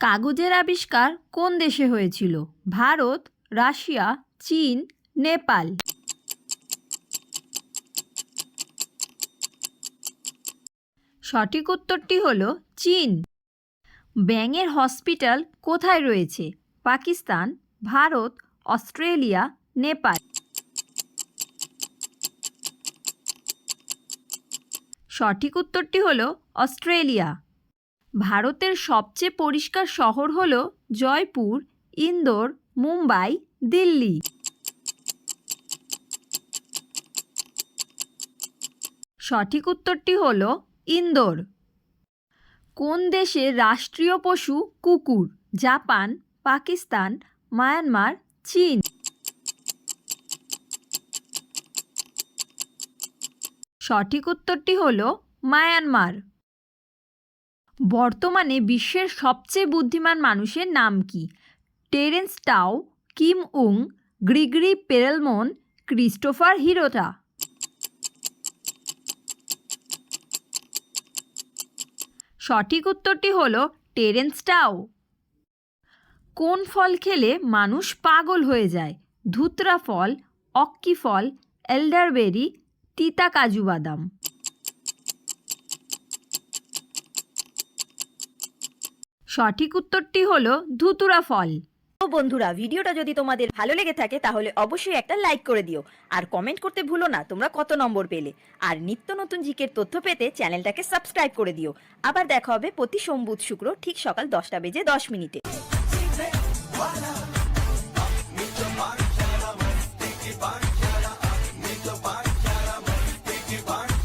কাগজের আবিষ্কার কোন দেশে হয়েছিল? ভারত, রাশিয়া, চীন, নেপাল। সঠিক উত্তরটি হল চীন। ব্যাঙের হসপিটাল কোথায় রয়েছে? পাকিস্তান, ভারত, অস্ট্রেলিয়া, নেপাল। সঠিক উত্তরটি হল অস্ট্রেলিয়া। ভারতের সবচেয়ে পরিষ্কার শহর হল জয়পুর, ইন্দোর, মুম্বাই, দিল্লি। সঠিক উত্তরটি হল ইন্দোর। কোন দেশের রাষ্ট্রীয় পশু কুকুর? জাপান, পাকিস্তান, মায়ানমার, চীন। সঠিক উত্তরটি হল মায়ানমার। বর্তমানে বিশ্বের সবচেয়ে বুদ্ধিমান মানুষের নাম কি? Terence Tao, Kim Ung, Grigori Perelman, Christopher Hirata. সঠিক উত্তরটি হল টেরেন্স টাও। কোন ফল খেলে মানুষ পাগল হয়ে যায়? ধুতরা ফল, অক্কি ফল, এল্ডারবেরি, তিতা কাজু বাদাম। সঠিক উত্তরটি হল ধুতুরা ফল। তো বন্ধুরা, ভিডিওটা যদি তোমাদের ভালো লেগে থাকে, তাহলে অবশ্যই একটা লাইক করে দিও। আর কমেন্ট করতে ভুলো না, তোমরা কত নম্বর পেলে। আর নিত্য নতুন জিকের তথ্য পেতে চ্যানেলটাকে সাবস্ক্রাইব করে দিও। আবার দেখা হবে প্রতি সোম বুধ শুক্র, ঠিক সকাল দশটা বেজে দশ মিনিটে।